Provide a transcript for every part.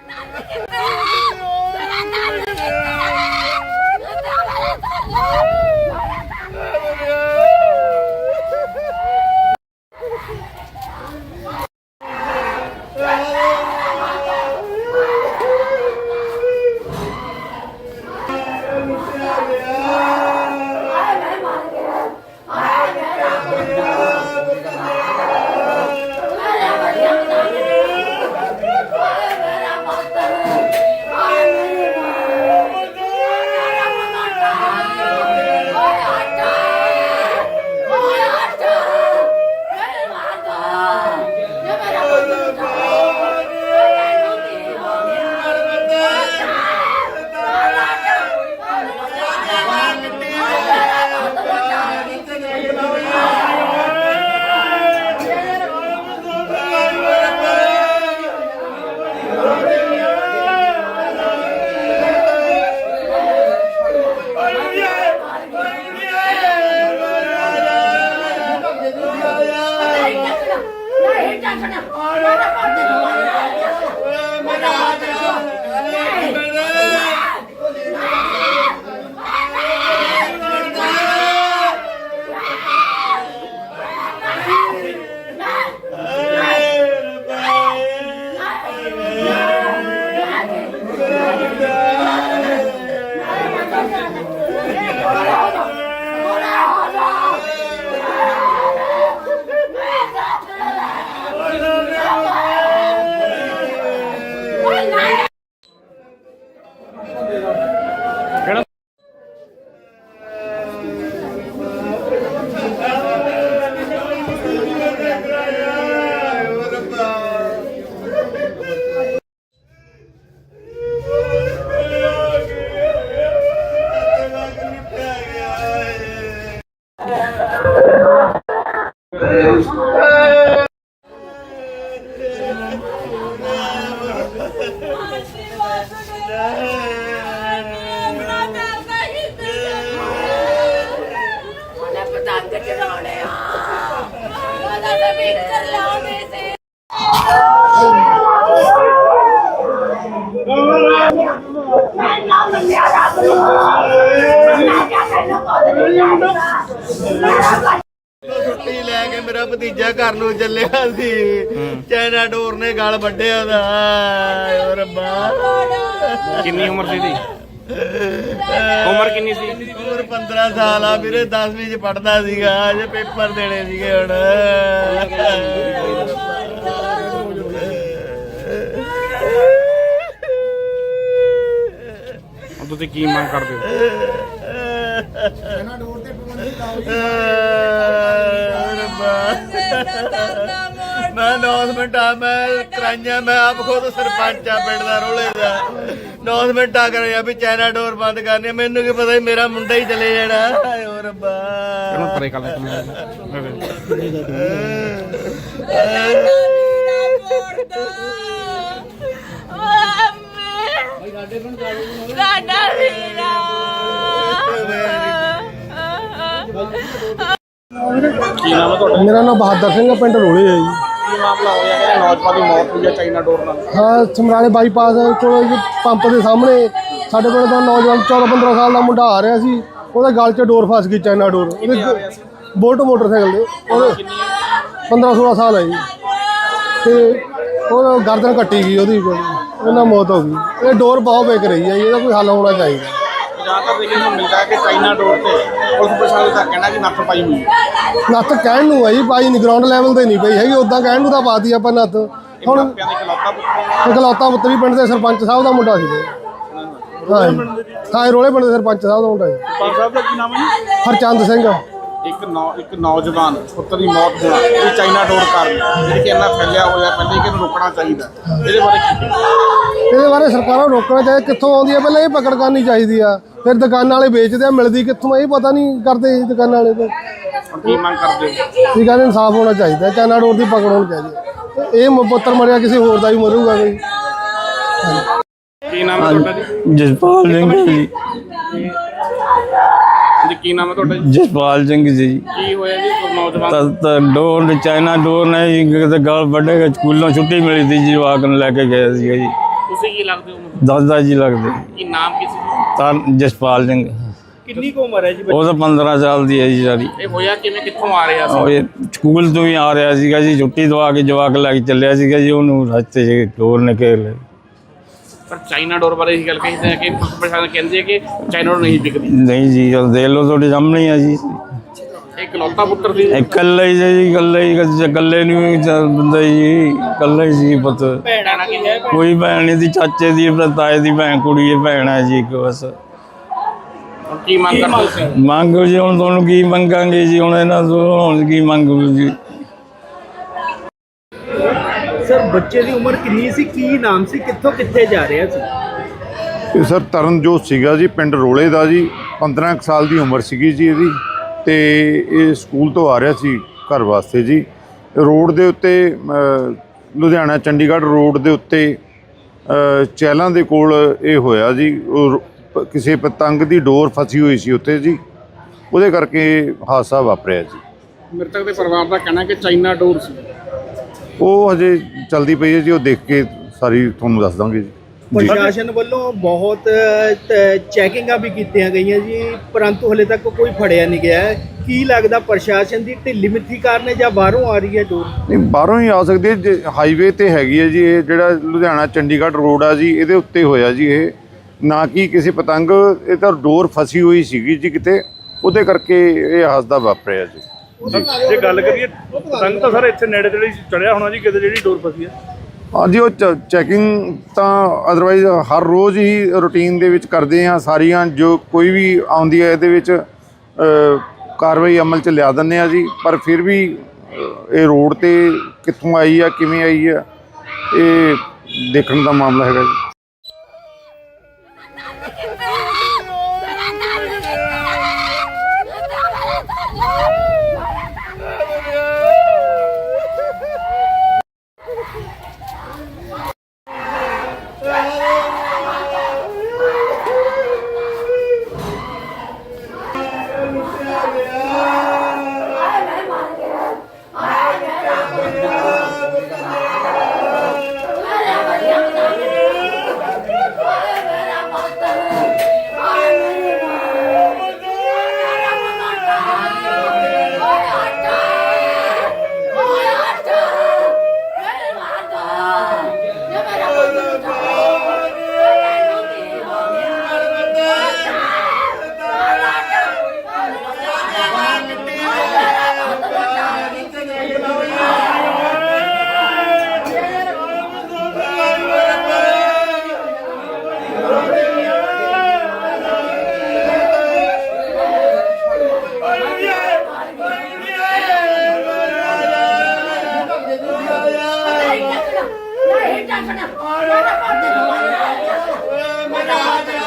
Nothing can ਉਹਨੇ ਛੁੱਟੀ ਲੈ ਕੇ ਮੇਰਾ ਭਤੀਜਾ ਘਰ ਨੂੰ ਚੱਲਿਆ ਸੀ। ਚਾਈਨਾ ਡੋਰ ਨੇ ਗਲ ਵੱਢਿਆ ਓ ਰੱਬਾ। ਕਿੰਨੀ ਉਮਰ ਸੀ ਦੀ ਉਮਰ ਕਿੰਨੀ ਸੀ? ਉਮਰ 15 ਸਾਲ ਆ ਵੀਰੇ 10ਵੀਂ ਚ ਪੜਦਾ ਸੀਗਾ ਅਜੇ ਪੇਪਰ ਦੇਣੇ ਸੀਗੇ ਹੁਣ। ਤੁਸੀਂ ਕੀ ਮੰਗ ਕਰਦੇ ਹੋ ਮੈਂ ਅਨਾਉਂਸਮੈਂਟ ਆ ਮੈਂ ਕਰਾਈਆਂ ਮੈਂ ਆਪ ਖੁਦ ਸਰਪੰਚ ਆ ਪਿੰਡ ਦਾ ਰੋਲੇ ਦਾ ਅਨਾਉਂਸਮੈਂਟ ਆ ਕਰਿਆ ਵੀ ਚਾਈਨਾ ਡੋਰ ਬੰਦ ਕਰਨੀ। ਮੈਨੂੰ ਕੀ ਪਤਾ ਸੀ ਮੇਰਾ ਮੁੰਡਾ ਹੀ ਚਲੇ ਜਾਣਾ ਹਾਏ ਓ ਰੱਬਾ ਇਹਨੂੰ ਪਰੇ ਕਰ ਲੈ ਤੂੰ ਸਾਡਾ ਵੀਰਾ ਕੀ ਨਾਮ ਹੈ ਤੁਹਾਡਾ? ਮੇਰਾ ਨਾਮ ਬਹਾਦਰ ਸਿੰਘ ਹੈ ਪਿੰਡ ਰੋਲੇ ਹੈ ਜੀ। ਕੀ ਮਾਮਲਾ ਹੋਇਆ? ਕਿ ਨੌਜਵਾਨ ਦੀ ਮੌਤ ਹੋਈ ਹੈ ਚਾਈਨਾ ਡੋਰ ਨਾਲ। ਹਾਂ ਸਮਰਾਲੇ ਬਾਈਪਾਸ ਕੋਲ ਜੀ ਪੰਪ ਦੇ ਸਾਹਮਣੇ। ਸਾਡੇ ਪਿੰਡ ਦਾ ਨੌਜਵਾਨ 14 15 ਸਾਲ ਦਾ ਮੁੰਡਾ ਆ ਰਿਹਾ ਸੀ। ਉਹਦੇ ਗਲ 'ਚ ਡੋਰ ਫਸ ਗਈ ਚਾਈਨਾ ਡੋਰ। ਉਹਦੇ ਬੋਲਟ ਮੋਟਰਸਾਈਕਲ ਦੇ। ਉਹਦੇ 15 16 ਸਾਲ ਹੈ ਜੀ। ਤੇ ਉਹ ਗਰਦਨ ਕੱਟੀ ਗਈ ਉਹਦੀ। ਉਹਨਾਂ ਮੌਤ ਹੋ ਗਈ। ਇਹ ਡੋਰ ਬਹੁਤ ਵੇਕ ਰਹੀ ਹੈ ਜੀ, ਇਹਦਾ ਕੋਈ ਹੱਲ ਹੋਣਾ ਚਾਹੀਦਾ। ਜਾਂ ਤਾਂ ਦੇਖਣ ਨੂੰ ਮਿਲਦਾ ਹੈ ਕਿ ਚਾਈਨਾ ਡੋਰ ਤੇ ਪੁਲਿਸ ਪ੍ਰਸ਼ਾਸਨ ਦਾ ਕਹਿਣਾ ਕਿ ਨੱਥ ਪਾਈ ਹੋਈ ਹੈ। ਨੱਥ ਕਹਿਣ ਨੂੰ ਹੈ ਜੀ ਪਾਈ ਨਹੀਂ ਗਰਾਊਂਡ ਲੈਵਲ ਤੇ ਨਹੀਂ ਪਈ ਹੈਗੀ ਉਦਾਂ ਕਹਿਣ ਨੂੰ ਤਾਂ ਪਾਤੀ ਆਪਾਂ ਨੱਥ। ਹੁਣ ਮਾਪਿਆਂ ਦੇ ਖਿਲਾਫਾ ਇਕਲੌਤਾ ਪੁੱਤਰੀ ਪਿੰਡ ਦੇ ਸਰਪੰਚ ਸਾਹਿਬ ਦਾ ਮੁੰਡਾ ਸੀ। ਜੀ। ਹਾਂ ਜੀ। ਹਾਂ ਰੋਲੇ ਪਿੰਡ ਦੇ ਸਰਪੰਚ ਸਾਹਿਬ ਦਾ ਮੁੰਡਾ ਜੀ। ਪੰਜ ਸਾਹਿਬ ਦਾ ਕੀ ਨਾਮ ਹੈ ਹਰਚੰਦ ਸਿੰਘ। ਇੱਕ ਨੌ ਇੱਕ ਨੌਜਵਾਨ ਪੁੱਤਰ ਦੀ ਮੌਤ ਹੋਣਾ ਇਹ ਚਾਈਨਾ ਡੋਰ ਕਾਰਨ। ਜਿਹੜੀ ਕਿ ਇੰਨਾ ਫੈਲਿਆ ਹੋਇਆ ਪਹਿਲੇ ਕਿ ਇਹਨੂੰ ਰੋਕਣਾ ਚਾਹੀਦਾ। ਇਹਦੇ ਬਾਰੇ ਕੀ? ਇਹਦੇ ਬਾਰੇ ਸਰਕਾਰਾਂ ਨੂੰ ਰੋਕਣਾ ਚਾਹੀਦਾ ਕਿੱਥੋਂ ਆਉਂਦੀ ਹੈ ਪਹਿਲਾਂ ਇਹ ਪਕੜ ਕਰਨੀ ਚਾਹੀਦੀ ਆ। ਫਿਰ ਦੁਕਾਨਾਂ ਵਾਲੇ ਵੇਚਦੇ ਆ ਮਿਲਦੀ ਕਿੱਥੋਂ ਆ, ਇਹ ਪਤਾ ਨਹੀਂ ਕਰਦੇ ਇਹ ਦੁਕਾਨਾਂ ਵਾਲੇ ਤਾਂ। ਕੀ ਮੰਗ ਕਰਦੇ ਹੋ? ਇਹ ਕਹਿੰਦੇ ਇਨਸਾਫ ਹੋਣਾ ਚਾਹੀਦਾ ਚਾਈਨਾ ਡੋਰ ਦੀ ਪਕੜ ਹੋਣੀ ਚਾਹੀਦੀ ਇਹ ਪੁੱਤਰ ਮਰਿਆ ਕਿਸੇ ਹੋਰ ਦਾ ਵੀ ਮਰੂਗਾ ਕੋਈ। ਕੀ ਨਾਮ ਹੈ ਤੁਹਾਡਾ ਜੀ? ਜਸਪਾਲ ਸਿੰਘ ਜੀ। ਜੀ ਕੀ ਨਾਮ ਹੈ ਤੁਹਾਡਾ ਜੀ? ਜਸਪਾਲ ਸਿੰਘ ਜੀ। ਕੀ ਹੋਇਆ ਜੀ ਨੌਜਵਾਨ? ਤਾਂ ਤਾਂ ਡੋਰ ਨੇ ਚਾਈਨਾ ਡੋਰ ਨੇ ਜੀ ਕਿਤੇ ਗਲ ਵੱਡੇ ਸਕੂਲੋਂ ਛੁੱਟੀ ਮਿਲੀ ਸੀ ਜੀ ਜਵਾਕ ਨੂੰ ਲੈ ਕੇ ਗਏ ਸੀਗੇ ਜੀ। ਤੁਸੀਂ ਕੀ ਲੱਗਦੇ ਹੋ ਦਾਦਾ ਜੀ ਲੱਗਦੇ। ਕੀ ਨਾਮ ਕੀ ਸੀ? ਤਾਂ ਜਸਪਾਲ ਸਿੰਘ। ਕਿੰਨੀ ਕੁ ਉਮਰ ਹੈ ਜੀ ਉਹ ਤਾਂ 15 ਸਾਲ ਦੀ ਹੈ ਜੀ ਸਾਰੀ। ਇਹ ਹੋਇਆ ਕਿਵੇਂ ਕਿੱਥੋਂ ਆ ਰਿਹਾ ਉਹ ਇਹ ਸਕੂਲ ਤੋਂ ਹੀ ਆ ਰਿਹਾ ਸੀਗਾ ਜੀ ਛੁੱਟੀ ਦਵਾ ਕੇ ਜਵਾਕ ਲੈ ਕੇ ਚੱਲਿਆ ਸੀਗਾ ਜੀ ਉਹਨੂੰ ਰਸਤੇ 'ਚ ਡੋਰ ਨਿਕਲ ਲਿਆ। ਪਰ ਚਾਈਨਾ ਡੋਰ ਬਾਰੇ ਇਹ ਗੱਲ ਕਹਿੰਦੇ ਆ ਕਿ ਪ੍ਰਸ਼ਾਸਨ ਕਹਿੰਦੇ ਆ ਕਿ ਚਾਈਨਾ ਡੋਰ ਨਹੀਂ ਵਿਕਦੀ। ਨਹੀਂ ਜੀ ਉਹ ਦੇਖ ਲਓ ਤੁਹਾਡੇ ਸਾਹਮਣੇ ਹੀ ਆ ਜੀ। ਇਕਲੌਤਾ ਪੁੱਤਰ ਸੀ। ਇਕੱਲਾ ਹੀ ਜੀ ਇਕੱਲਾ ਹੀ ਇਕੱਲੇ ਨੂੰ ਹੀ ਚੱਲ ਬੰਦਾ ਜੀ ਇਕੱਲਾ ਹੀ ਸੀ ਪੁੱਤ। ਭੈਣਾਂ ਕੀ ਹੈ ਕੋਈ ਭੈਣ ਨਹੀਂ ਦੀ ਚਾਚੇ ਦੀ ਤਾਏ ਦੀ ਭੈਣ ਕੁੜੀ ਹੈ ਭੈਣ ਹੈ ਜੀ ਇੱਕ ਬਸ। ਕੀ ਮੰਗ ਕਰਦੇ ਮੰਗੋ ਜੀ ਹੁਣ ਤੁਹਾਨੂੰ ਕੀ ਮੰਗਾਂਗੇ ਜੀ ਹੁਣ ਇਹਨਾਂ ਤੋਂ ਹੁਣ ਕੀ ਮੰਗੋ ਜੀ? ਸਰ ਬੱਚੇ ਦੀ ਉਮਰ ਕਿੰਨੀ ਸੀ? ਕੀ ਨਾਮ ਸੀ? ਕਿੱਥੋਂ ਕਿੱਥੇ ਜਾ ਰਿਹਾ ਸੀ? ਇਹ ਸਰ ਤਰਨਜੋਤ ਸੀਗਾ ਜੀ ਪਿੰਡ ਰੋਲੇ ਦਾ ਜੀ। 15 ਕੁ ਸਾਲ ਦੀ ਉਮਰ ਸੀਗੀ ਜੀ ਇਹਦੀ ਤੇ ਇਹ ਸਕੂਲ ਤੋਂ ਆ ਰਿਹਾ ਸੀ ਘਰ ਵਾਸਤੇ ਜੀ। ਰੋਡ ਦੇ ਉੱਤੇ ਲੁਧਿਆਣਾ ਚੰਡੀਗੜ੍ਹ ਰੋਡ ਦੇ ਉੱਤੇ ਅ, ਚਹਿਲਾਂ ਦੇ ਕੋਲ ਇਹ ਹੋਇਆ ਜੀ। ਉਹ ਰੋ- ਪ- ਕਿਸੇ ਪਤੰਗ ਦੀ ਡੋਰ ਫਸੀ ਹੋਈ ਸੀ ਉੱਤੇ ਜੀ। ਉਹਦੇ ਕਰਕੇ ਹਾਦਸਾ ਵਾਪਰਿਆ ਜੀ। ਮ੍ਰਿਤਕ ਦੇ ਪਰਿਵਾਰ ਦਾ ਕਹਿਣਾ ਕਿ ਚਾਈਨਾ ਡੋਰ ਸੀ। ਉਹ ਹਜੇ ਚਲਦੀ ਪਈ ਹੈ ਜੀ ਉਹ ਦੇਖ ਕੇ ਸਾਰੀ ਤੁਹਾਨੂੰ ਦੱਸ ਦਾਂਗੇ ਜੀ। ਜੀ। ਪ੍ਰਸ਼ਾਸਨ ਵੱਲੋਂ ਬਹੁਤ ਚੈਕਿੰਗਾਂ ਵੀ ਕੀਤੀਆਂ ਗਈਆਂ ਜੀ ਪਰੰਤੂ ਹਲੇ ਤੱਕ ਕੋਈ ਫੜਿਆ ਨਹੀਂ ਗਿਆ। ਕੀ ਲੱਗਦਾ ਪ੍ਰਸ਼ਾਸਨ ਦੀ ਢਿੱਲੀ ਮਿੱਠੀ ਕਾਰਨ ਹੈ ਜਾਂ ਬਾਹਰੋਂ ਆ ਰਹੀ ਹੈ ਡੋਰ ਨਹੀਂ ਬਾਹਰੋਂ ਹੀ ਆ ਸਕਦੀ ਹੈ ਜੇ ਹਾਈਵੇ ਤੇ ਹੈਗੀ ਹੈ ਜੀ ਇਹ ਜਿਹੜਾ ਲੁਧਿਆਣਾ ਚੰਡੀਗੜ੍ਹ ਰੋਡ ਆ ਜੀ ਇਹਦੇ ਉੱਤੇ ਹੋਇਆ ਜੀ ਇਹ। ਨਾ ਕਿ ਕਿਸੇ ਪਤੰਗ ਇਹ ਤਾਂ ਡੋਰ ਫਸੀ ਹੋਈ ਸੀਗੀ ਜੀ ਕਿਤੇ ਉਹਦੇ ਕਰਕੇ ਇਹ ਹਾਦਸਾ ਵਾਪਰਿਆ ਜੀ। ਜੀ ਗੱਲ ਕਰੀਏ ਪਤੰਗ ਤਾਂ ਸਰ ਇੱਥੇ ਨੇੜੇ ਤੇੜੇ ਚੜਿਆ ਹੋਣਾ ਜੀ ਕਿਤੇ ਜਿਹੜੀ ਡੋਰ ਫਸੀ ਹੈ ਹਾਂਜੀ ਉਹ ਚੈਕਿੰਗ ਤਾਂ ਅਦਰਵਾਈਜ਼ ਹਰ ਰੋਜ਼ ਹੀ ਰੁਟੀਨ ਦੇ ਵਿੱਚ ਕਰਦੇ ਆ ਸਾਰੀਆਂ ਜੋ ਕੋਈ ਵੀ ਆਉਂਦੀ ਹੈ ਇਹਦੇ ਵਿੱਚ ਕਾਰਵਾਈ ਅਮਲ ਚ ਲਿਆ ਦਿੰਦੇ ਆ ਜੀ। ਪਰ ਫਿਰ ਵੀ ਇਹ ਰੋਡ ਤੇ ਕਿੱਥੋਂ ਆਈ ਆ ਕਿਵੇਂ ਆਈ ਆ ਇਹ ਦੇਖਣ ਦਾ ਮਾਮਲਾ ਹੈਗਾ ਜੀ। ਉਹਨੇ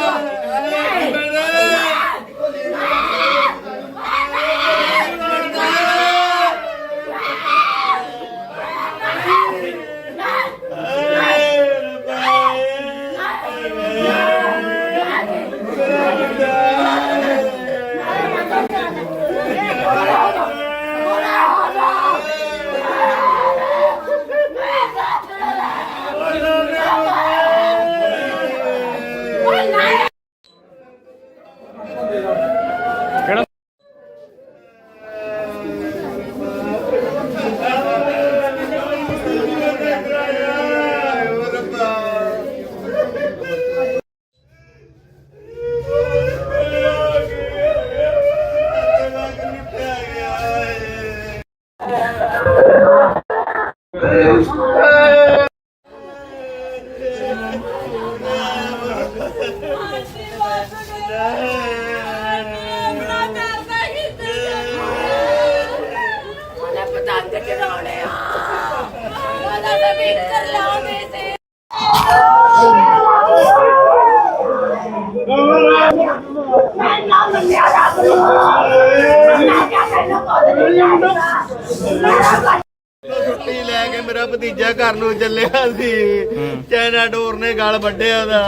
ਛੁੱਟੀ ਲੈ ਕੇ ਮੇਰਾ ਭਤੀਜਾ ਘਰ ਨੂੰ ਚੱਲਿਆ ਸੀ। ਚੈਨਾ ਡੋਰ ਨੇ ਗਲ ਵੱਢਿਆ ਦਾ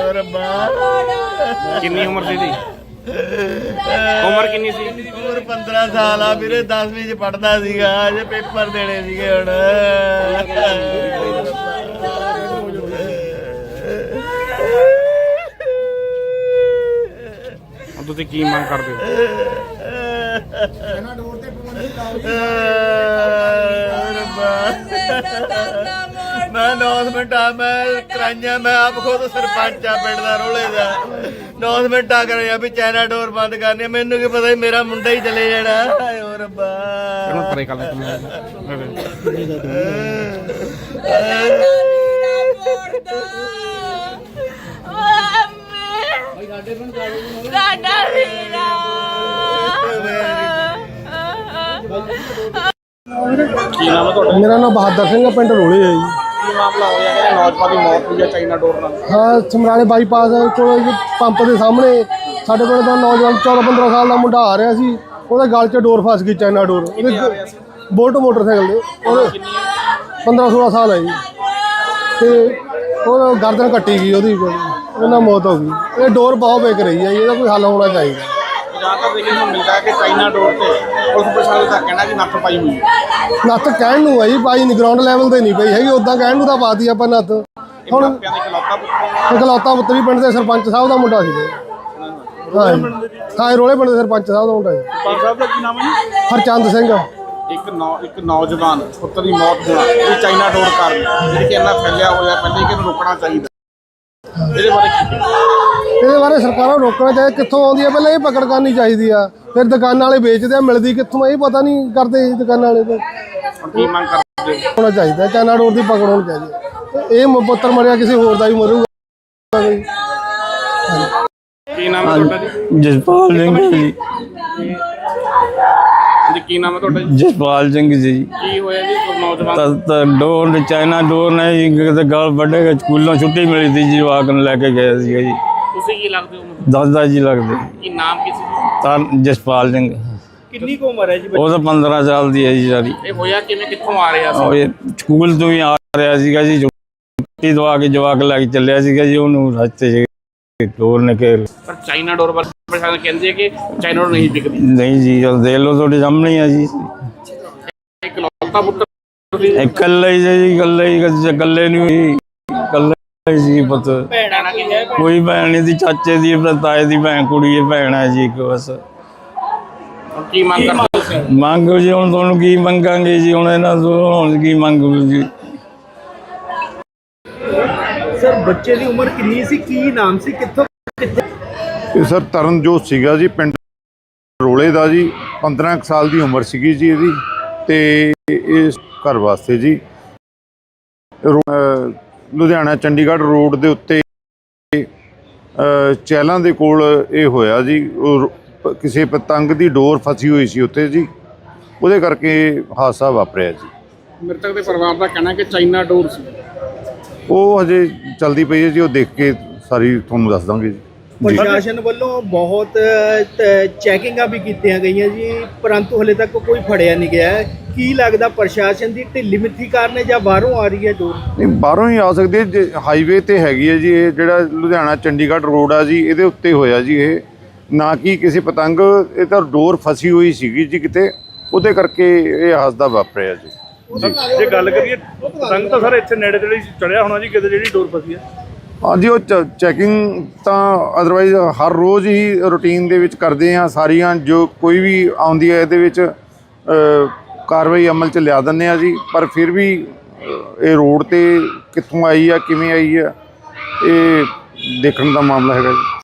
ਓ ਰੱਬਾ। ਕਿੰਨੀ ਉਮਰ ਸੀ ਦੀ ਉਮਰ ਕਿੰਨੀ ਸੀ? ਉਮਰ 15 ਸਾਲ ਆ ਵੀਰੇ 10ਵੀਂ ਚ ਪੜਦਾ ਸੀਗਾ ਅਜੇ ਪੇਪਰ ਦੇਣੇ ਸੀਗੇ ਹੁਣ ਤੁਸੀਂ ਕੀ ਮੰਗ ਕਰਦੇ ਹੋ? ਮੈਂ ਅਨਾਉਂਸਮੈਂਟ ਆ ਮੈਂ ਕਰਾਈਆਂ ਮੈਂ ਆਪ ਖੁਦ ਸਰਪੰਚ ਆ ਪਿੰਡ ਦਾ ਰੋਲੇ ਦਾ। ਅਨਾਉਂਸਮੈਂਟ ਆ ਕਰਿਆ ਵੀ ਚਾਈਨਾ ਡੋਰ ਬੰਦ ਕਰਨੀ ਆ। ਮੈਨੂੰ ਕੀ ਪਤਾ ਸੀ ਮੇਰਾ ਮੁੰਡਾ ਹੀ ਚਲੇ ਜਾਣਾ। ਹਾਏ ਓ ਰੱਬਾ। ਇਹਨੂੰ ਪਰੇ ਕਰ ਲੈ ਸਾਡਾ ਵੀਰਾ। ਕੀ ਨਾਮ ਹੈ ਤੁਹਾਡਾ? ਮੇਰਾ ਨਾਮ ਬਹਾਦਰ ਸਿੰਘ ਹੈ ਪਿੰਡ ਰੋਲੇ ਹੈ ਜੀ। ਕੀ ਮਾਮਲਾ ਹੋਇਆ? ਕਿ ਨੌਜਵਾਨ ਦੀ ਮੌਤ ਹੋਈ ਹੈ ਚਾਈਨਾ ਡੋਰ ਨਾਲ? ਹਾਂ ਸਮਰਾਲੇ ਬਾਈਪਾਸ ਕੋਲ ਪੰਪ ਦੇ ਸਾਹਮਣੇ। ਸਾਡੇ ਪਿੰਡ ਦਾ ਨੌਜਵਾਨ 14 15 ਸਾਲ ਦਾ ਮੁੰਡਾ ਆ ਰਿਹਾ ਸੀ। ਉਹਦੇ ਗਲ 'ਚ ਡੋਰ ਫਸ ਗਈ ਚਾਈਨਾ ਡੋਰ। ਉਹਦੇ ਬੋਲਟ ਮੋਟਰਸਾਈਕਲ ਦੇ। ਉਹਦੇ 15 16 ਸਾਲ ਹੈ ਜੀ। ਤੇ ਉਹ ਗਰਦਨ ਕੱਟੀ ਗਈ ਉਹਦੀ। ਉਹਨਾਂ ਮੌਤ ਹੋ ਗਈ। ਇਹ ਡੋਰ ਬਹੁਤ ਵੇਕ ਰਹੀ ਹੈ ਇਹਦਾ ਕੋਈ ਹੱਲ ਹੋਣਾ ਚਾਹੀਦਾ। ਜ਼ਿਆਦਾਤਰ ਦੇਖਣ ਨੂੰ ਮਿਲਦਾ ਹੈ ਕਿ ਚਾਈਨਾ ਡੋਰ ਤੇ ਪੁਲਿਸ ਪ੍ਰਸ਼ਾਸਨ ਦਾ ਕਹਿਣਾ ਕਿ ਨੱਥ ਪਾਈ ਹੋਈ ਹੈ। ਨੱਥ ਕਹਿਣ ਨੂੰ ਜੀ ਪਾਈ ਨਹੀਂ ਗਰਾਊਂਡ ਲੈਵਲ ਤੇ ਨਹੀਂ ਪਈ ਹੈਗੀ ਉਦਾਂ ਕਹਿਣ ਨੂੰ ਤਾਂ ਪਾਤੀ ਆਪਾਂ ਨੱਥ। ਹੁਣ ਪੁੱਤਰ ਇਕਲੌਤਾ ਪੁੱਤਰੀ ਪਿੰਡ ਦੇ ਸਰਪੰਚ ਸਾਹਿਬ ਦਾ ਮੁੰਡਾ ਸੀ। ਜੀ। ਹਾਂ ਜੀ। ਹਾਂ ਰੋਲੇ ਪਿੰਡ ਦੇ ਸਰਪੰਚ ਸਾਹਿਬ ਦਾ ਮੁੰਡਾ ਜੀ ਪੰਜ ਸਾਹਿਬ ਦਾ ਕੀ ਨਾਮ ਹੈ ਜੀ? ਹਰਚੰਦ ਸਿੰਘ। ਇੱਕ ਨੌ ਇੱਕ ਨੌਜਵਾਨ ਪੁੱਤਰ ਦੀ ਮੌਤ ਹੋਣਾ ਇਹ ਚਾਈਨਾ ਡੋਰ ਕਾਰਨ ਜਿਹੜੀ ਕਿ ਇੰਨਾ ਫੈਲਿਆ ਹੋਇਆ ਪਹਿਲੇ ਕਿ ਇਹਨੂੰ ਰੋਕਣਾ ਚਾਹੀਦਾ। ਇਹਦੇ ਬਾਰੇ ਕੀ? ਇਹਦੇ ਬਾਰੇ ਸਰਕਾਰਾਂ ਨੂੰ ਰੋਕਣਾ ਚਾਹੀਦਾ ਕਿੱਥੋਂ ਆਉਂਦੀ ਹੈ ਪਹਿਲਾਂ ਇਹ ਪਕੜ ਕਰਨੀ ਚਾਹੀਦੀ ਆ। ਫਿਰ ਦੁਕਾਨਾਂ ਵਾਲੇ ਵੇਚਦੇ ਆ ਮਿਲਦੀ ਕਿੱਥੋਂ ਇਹ ਪਤਾ ਨਹੀਂ ਕਰਦੇ ਇਹ ਦੁਕਾਨਾਂ ਵਾਲੇ ਤਾਂ। ਕੀ ਮੰਗ ਕਰਦੇ? ਹੋਣਾ ਚਾਹੀਦਾ ਚਾਈਨਾ ਡੋਰ ਦੀ ਪਕੜ ਹੋਣੀ ਚਾਹੀਦੀ। ਇਹ ਪੁੱਤਰ ਮਰਿਆ ਕਿਸੇ ਹੋਰ ਦਾ ਵੀ ਮਰੂਗਾ। ਕੋਈ। ਕੀ ਨਾਮ ਹੈ ਤੁਹਾਡਾ ਜੀ? ਜਸਪਾਲ ਸਿੰਘ ਜੀ। ਜੀ ਕੀ ਨਾਮ ਹੈ ਤੁਹਾਡਾ ਜੀ? ਜਸਪਾਲ ਸਿੰਘ ਜੀ। ਕੀ ਹੋਇਆ ਜੀ ਕੋਈ ਨੌਜਵਾਨ? ਤਾਂ ਡੋਰ ਚਾਈਨਾ ਡੋਰ ਨੇ ਜੀ ਗਲ ਵੱਡੇ ਸਕੂਲੋਂ ਛੁੱਟੀ ਮਿਲੀ ਸੀ ਜੀ ਜਵਾਕ ਨੂੰ ਲੈ ਕੇ ਗਏ ਸੀ ਜੀ। ਤੁਸੀਂ ਕੀ ਲੱਗਦੇ ਹੋ ਦਾਦਾ ਜੀ ਲੱਗਦੇ। ਕੀ ਨਾਮ ਕੀ ਸੀ? ਤਾਂ ਜਸਪਾਲ ਸਿੰਘ। ਕਿੰਨੀ ਕੁ ਉਮਰ ਹੈ ਜੀ ਉਹ ਤਾਂ 15 ਸਾਲ ਦੀ ਹੈ ਜੀ ਸਾਰੀ। ਇਹ ਹੋਇਆ ਕਿਵੇਂ ਕਿੱਥੋਂ ਆ ਰਿਹਾ ਸੀ? ਉਹ ਇਹ ਸਕੂਲ ਤੋਂ ਹੀ ਆ ਰਿਹਾ ਸੀਗਾ ਜੀ। ਛੁੱਟੀ ਦਵਾ ਕੇ ਜਵਾਕ ਲੈ ਕੇ ਚੱਲਿਆ ਸੀਗਾ ਜੀ ਉਹਨੂੰ ਰਸਤੇ 'ਚ ਡੋਰ ਨੇ ਕਿ ਪਰ ਚਾਈਨਾ ਡੋਰ ਬਾਰੇ ਪ੍ਰਸ਼ਾਸਨ ਕਹਿੰਦੇ ਕਿ ਚਾਈਨਾ ਡੋਰ ਨਹੀਂ ਵਿਕਦੀ ਨਹੀਂ ਜੀ ਉਹ ਦੇਖ ਲਓ ਤੁਹਾਡੇ ਸਾਹਮਣੇ ਹੀ ਆ ਜੀ। ਇੱਕ ਲੌਤਾ ਪੁੱਤਰ ਸੀ ਇਕੱਲੇ ਹੀ ਜੀ ਇਕੱਲੇ ਹੀ ਇਕੱਲੇ ਨੂੰ ਹੀ ਇਕੱਲੇ ਸੀ ਪੁੱਤ। ਭੈਣਾਂ? ਕੋਈ ਭੈਣ ਨਹੀਂ ਦੀ ਚਾਚੇ ਦੀ ਆਪਣੇ ਤਾਏ ਦੀ ਭੈਣ ਕੁੜੀ ਹੈ ਭੈਣ ਹੈ ਜੀ ਇੱਕ ਬਸ। ਕੀ ਮੰਗ ਕਰਦੇ ਹੋ ਤੁਸੀਂ? ਮੰਗੋ ਜੀ ਹੁਣ ਤੁਹਾਨੂੰ ਕੀ ਮੰਗਾਂਗੇ ਜੀ ਹੁਣ ਇਹਨਾਂ ਤੋਂ ਹੁਣ ਕੀ ਮੰਗੋ ਜੀ। ਸਰ ਬੱਚੇ ਦੀ ਉਮਰ ਕਿੰਨੀ ਸੀ? ਕੀ ਨਾਮ ਸੀ? ਕਿੱਥੋਂ ਕਿੱਥੇ ਇਹ ਸਰ ਤਰਨਜੋਤ ਸੀਗਾ ਜੀ ਪਿੰਡ ਰੋਲੇ ਦਾ ਜੀ। 15 ਕੁ ਸਾਲ ਦੀ ਉਮਰ ਸੀਗੀ ਜੀ ਇਹਦੀ ਤੇ ਇਸ ਘਰ ਵਾਸਤੇ ਜੀ। ਰੋ- ਅਹ ਲੁਧਿਆਣਾ ਚੰਡੀਗੜ੍ਹ ਰੋਡ ਦੇ ਉੱਤੇ ਚਹਿਲਾਂ ਦੇ ਕੋਲ ਇਹ ਹੋਇਆ ਜੀ। ਕਿਸੇ ਪਤੰਗ ਦੀ ਡੋਰ ਫਸੀ ਹੋਈ ਸੀ ਉੱਤੇ ਜੀ। ਉਹਦੇ ਕਰਕੇ ਹਾਦਸਾ ਵਾਪਰਿਆ ਜੀ। ਮ੍ਰਿਤਕ ਦੇ ਪਰਿਵਾਰ ਦਾ ਕਹਿਣਾ ਕਿ ਚਾਈਨਾ ਡੋਰ ਸੀ। ਉਹ ਹਜੇ ਚਲਦੀ ਪਈ ਹੈ ਜੀ ਉਹ ਦੇਖ ਕੇ ਸਾਰੀ ਤੁਹਾਨੂੰ ਦੱਸ ਦਾਂਗੇ ਜੀ। ਪ੍ਰਸ਼ਾਸਨ ਵੱਲੋਂ ਬਹੁਤ ਚੈਕਿੰਗਾਂ ਵੀ ਕੀਤੀਆਂ ਗਈਆਂ ਜੀ ਪਰੰਤੂ ਹਲੇ ਤੱਕ ਕੋਈ ਫੜਿਆ ਨਹੀਂ ਗਿਆ। ਕੀ ਲੱਗਦਾ ਪ੍ਰਸ਼ਾਸਨ ਦੀ ਢਿੱਲੀ ਮਿੱਠੀ ਕਾਰਨ ਹੈ ਜਾਂ ਬਾਹਰੋਂ ਆ ਰਹੀ ਹੈ ਡੋਰ ਨਹੀਂ ਬਾਹਰੋਂ ਹੀ ਆ ਸਕਦੇ ਜੇ ਹਾਈਵੇ ਤੇ ਹੈਗੀ ਹੈ ਜੀ ਇਹ ਜਿਹੜਾ ਲੁਧਿਆਣਾ ਚੰਡੀਗੜ੍ਹ ਰੋਡ ਆ ਜੀ ਇਹਦੇ ਉੱਤੇ ਹੋਇਆ ਜੀ ਇਹ। ਨਾ ਕਿ ਕਿਸੇ ਪਤੰਗ ਇਹ ਤਾਂ ਡੋਰ ਫਸੀ ਹੋਈ ਸੀਗੀ ਜੀ ਕਿਤੇ ਉਹਦੇ ਕਰਕੇ ਇਹ ਹਾਦਸਾ ਵਾਪਰਿਆ ਜੀ। ਜੀ। ਗੱਲ ਕਰੀਏ ਪਤੰਗ ਤਾਂ ਸਰ ਇੱਥੇ ਨੇੜੇ ਤੇੜੇ ਚੜਿਆ ਹੋਣਾ ਜੀ ਕਿਤੇ ਜਿਹੜੀ ਡੋਰ ਫਸੀ ਹੈ। ਹਾਂਜੀ ਉਹ ਚੈਕਿੰਗ ਤਾਂ ਅਦਰਵਾਈਜ਼ ਹਰ ਰੋਜ਼ ਹੀ ਰੁਟੀਨ ਦੇ ਵਿੱਚ ਕਰਦੇ ਆ ਸਾਰੀਆਂ ਜੋ ਕੋਈ ਵੀ ਆਉਂਦੀ ਹੈ ਇਹਦੇ ਵਿੱਚ ਅ, ਕਾਰਵਾਈ ਅਮਲ ਚ ਲਿਆ ਦਿੰਦੇ ਆ ਜੀ, ਪਰ ਫਿਰ ਵੀ ਇਹ ਰੋਡ ਤੇ ਕਿੱਥੋਂ ਆਈ ਆ, ਕਿਵੇਂ ਆਈ ਆ, ਇਹ ਦੇਖਣ ਦਾ ਮਾਮਲਾ ਹੈਗਾ ਜੀ।